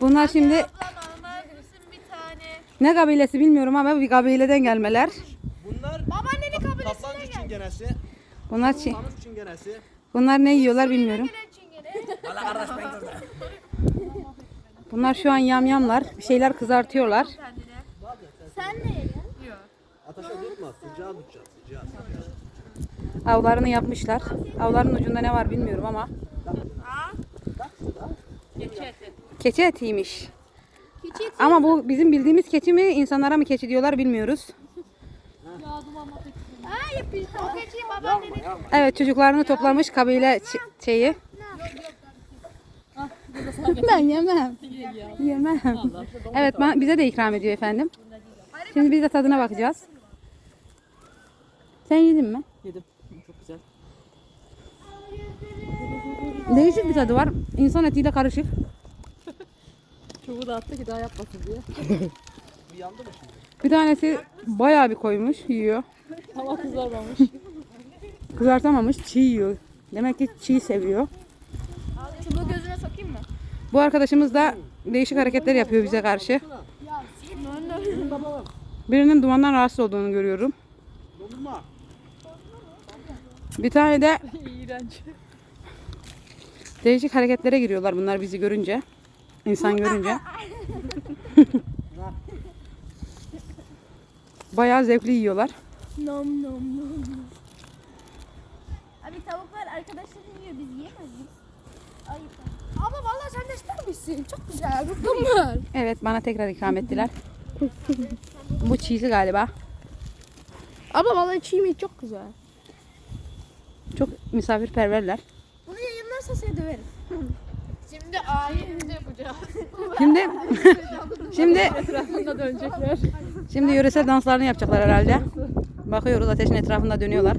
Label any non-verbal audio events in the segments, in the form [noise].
Bunlar şimdi ne kabilesi bilmiyorum ama bir kabileden gelmeler. Bunlar Babaannenin kabilesinden kaplan çingenesi, Bunlar çi- çingenesi. bunlar ne yiyorlar bilmiyorum. Bunlar şu an yamyamlar. Bir şeyler kızartıyorlar. Sen ne yiyorsun? Ateşe tutma, sıcağı tutacağız, sıcağı, sıcağı. Avlarını yapmışlar. Avların ucunda ne var bilmiyorum ama. Keçi etiymiş. Keçi eti. Ama bu bizim bildiğimiz keçi mi, insanlara mı keçi diyorlar bilmiyoruz. Ha yapayım. O keçiyi babaannenin. Evet çocuklarını toplamış kabile ç- şeyi. ben yemem. Yemem. [laughs] Evet bize de ikram ediyor efendim. Şimdi biz de tadına bakacağız. Sen yedin mi? Yedim. Çok güzel. Değişik bir tadı var. İnsan etiyle karışık. [laughs] Çubuğu da attı ki daha yapmasın diye. [laughs] Bir yandı mı şimdi? Bir tanesi bayağı bir koymuş, yiyor. [laughs] Hava kızarmamış. Kızartamamış, çiğ yiyor. Demek ki çiğ seviyor. Çubuğu gözüne sokayım mı? Bu arkadaşımız da değişik hareketler yapıyor bize karşı. Birinin dumandan rahatsız olduğunu görüyorum. Bir tane de İğrenç. Değişik hareketlere giriyorlar bunlar bizi görünce. İnsan görünce. [laughs] Bayağı zevkli yiyorlar. Nom nom nom. Abi tavuklar arkadaşların yiyor biz yiyemez miyiz? Ayıp. Abla vallahi sen de ister misin? Çok güzel. Bunlar. Evet bana tekrar ikram ettiler. Bu çiğsi galiba. Abla vallahi çiğ mi çok güzel. Çok misafirperverler. Yayınlarsa seni döverim. Şimdi ayetimizi yapacağız. Şimdi [laughs] şimdi Etrafında dönecekler. şimdi yöresel danslarını yapacaklar herhalde. Bakıyoruz ateşin etrafında dönüyorlar.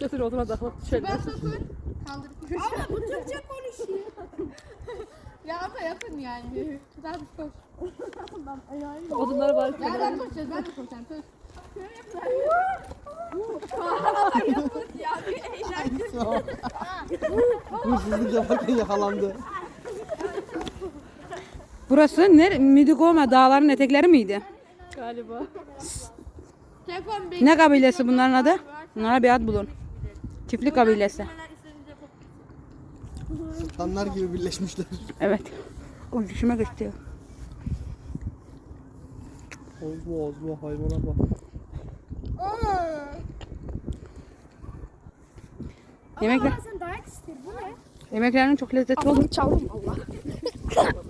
Götür oduna takılıp şöyle. Abla bu Türkçe konuşuyor. ya abla yapın yani. Daha bir koş. Odunları bari Ya ben koşacağız ben de koşacağım. Söz. yapın ya bir eğlence. Hırsızlık yaparken yakalandı. Burası ne? Midigoma dağların etekleri miydi? galiba. Telefon Ne kabilesi bunların adı? Bunlara bir ad bulun. Çiftlik kabilesi. Sultanlar gibi birleşmişler. Evet. O düşüme gitti. Ozma ozma hayvana bak. Yemekler, Sen dayak ister. Bu ne? yemeklerinin çok lezzetli olduğunu çaldım valla. [laughs]